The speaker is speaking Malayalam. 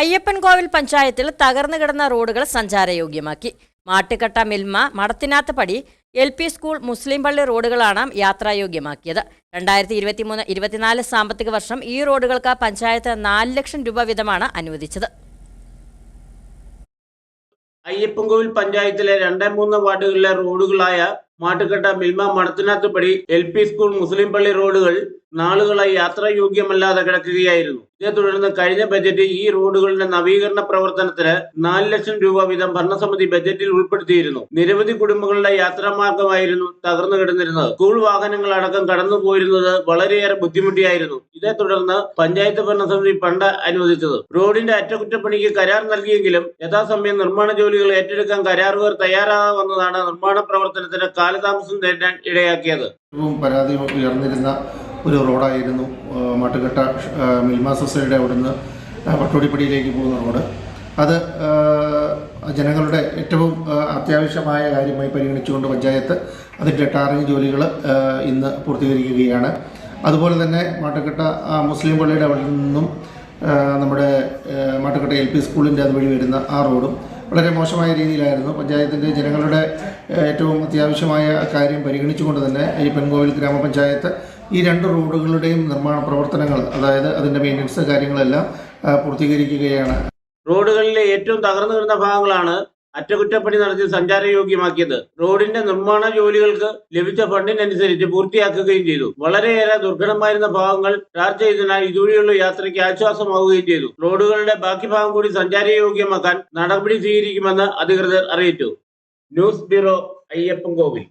അയ്യപ്പൻകോവിൽ പഞ്ചായത്തിൽ തകർന്നു കിടന്ന റോഡുകൾ സഞ്ചാരയോഗ്യമാക്കി. Mattukatta Milma Madathinathupadi L P school Muslim പള്ളി റോഡുകളാണ് യാത്രായോഗ്യമാക്കിയത്. രണ്ടായിരത്തി ഇരുപത്തിമൂന്ന് ഇരുപത്തിനാല് സാമ്പത്തിക വർഷം ഈ റോഡുകൾക്ക് പഞ്ചായത്ത് നാല് ലക്ഷം രൂപ വീതമാണ് അനുവദിച്ചത്. അയ്യപ്പൻകോവിൽ പഞ്ചായത്തിലെ രണ്ട് മൂന്ന് വാർഡുകളിലെ റോഡുകളായ Mattukatta Milma Madathinathupadi L P school Muslim പള്ളി റോഡുകൾ നാളുകളായി യാത്രായോഗ്യമല്ലാതെ കിടക്കുകയായിരുന്നു. ഇതേ തുടർന്ന് കഴിഞ്ഞ ബജറ്റിൽ ഈ റോഡുകളുടെ നവീകരണ പ്രവർത്തനത്തിന് നാല് ലക്ഷം രൂപ വീതം ഭരണസമിതി ബജറ്റിൽ ഉൾപ്പെടുത്തിയിരുന്നു. നിരവധി കുടുംബങ്ങളുടെ യാത്രാമാർഗമായിരുന്നു തകർന്നു കിടന്നിരുന്നത്. സ്കൂൾ വാഹനങ്ങൾ അടക്കം കടന്നു പോയിരുന്നത് വളരെയേറെ ബുദ്ധിമുട്ടിയായിരുന്നു. ഇതേ തുടർന്ന് പഞ്ചായത്ത് ഭരണസമിതി പണ്ട് അനുവദിച്ചത്. റോഡിന്റെ അറ്റകുറ്റപ്പണിക്ക് കരാർ നൽകിയെങ്കിലും യഥാസമയം നിർമ്മാണ ജോലികൾ ഏറ്റെടുക്കാൻ കരാറുകാർ തയ്യാറാകാമെന്നതാണ് നിർമ്മാണ പ്രവർത്തനത്തിന് കാലതാമസം നേരിടാൻ ഇടയാക്കിയത്. പരാതി ഉയർന്നിരുന്ന ഒരു റോഡായിരുന്നു മട്ടുകെട്ട മിൽമ സൊസൈറ്റിയുടെ അവിടുന്ന് പട്ടോടിപ്പടിയിലേക്ക് പോകുന്ന റോഡ്. അത് ജനങ്ങളുടെ ഏറ്റവും അത്യാവശ്യമായ കാര്യമായി പരിഗണിച്ചുകൊണ്ട് പഞ്ചായത്ത് അതിന്റെ ടാറിങ് ജോലികൾ ഇന്ന് പൂർത്തീകരിക്കുകയാണ്. അതുപോലെ തന്നെ മാട്ടുകെട്ട മുസ്ലിം പള്ളിയുടെ അവിടെ നിന്നും നമ്മുടെ മാട്ടുകെട്ട എൽ പി സ്കൂളിന്റെ അതുവഴി വരുന്ന ആ റോഡും വളരെ മോശമായ രീതിയിലായിരുന്നു പഞ്ചായത്തിന്റെ ജനങ്ങളുടെ ഏറ്റവും അത്യാവശ്യമായ കാര്യം പരിഗണിച്ചുകൊണ്ട് തന്നെ ഈ പെൺകോവിൽ ഗ്രാമപഞ്ചായത്ത് ഈ രണ്ട് റോഡുകളുടെയും നിർമ്മാണ പ്രവർത്തനങ്ങൾ അതായത് അതിന്റെ മെയിന്റനൻസ് കാര്യങ്ങളെല്ലാം പൂർത്തീകരിക്കുകയാണ്. റോഡുകളിലെ ഏറ്റവും തകർന്നു വരുന്ന ഭാഗങ്ങളാണ് അറ്റകുറ്റപ്പണി നടത്തി സഞ്ചാരയോഗ്യമാക്കിയത്. റോഡിന്റെ നിർമ്മാണ ജോലികൾക്ക് ലഭിച്ച ഫണ്ടിനനുസരിച്ച് പൂർത്തിയാക്കുകയും ചെയ്തു. വളരെയേറെ ദുർഘടമായിരുന്ന ഭാഗങ്ങൾ ടാർ ചെയ്തതിനാൽ ഇതുവഴിയുള്ള യാത്രയ്ക്ക് ആശ്വാസമാവുകയും ചെയ്തു. റോഡുകളുടെ ബാക്കി ഭാഗം കൂടി സഞ്ചാരയോഗ്യമാക്കാൻ നടപടി സ്വീകരിക്കുമെന്ന് അധികൃതർ അറിയിച്ചു. News bureau Ayyappankovil.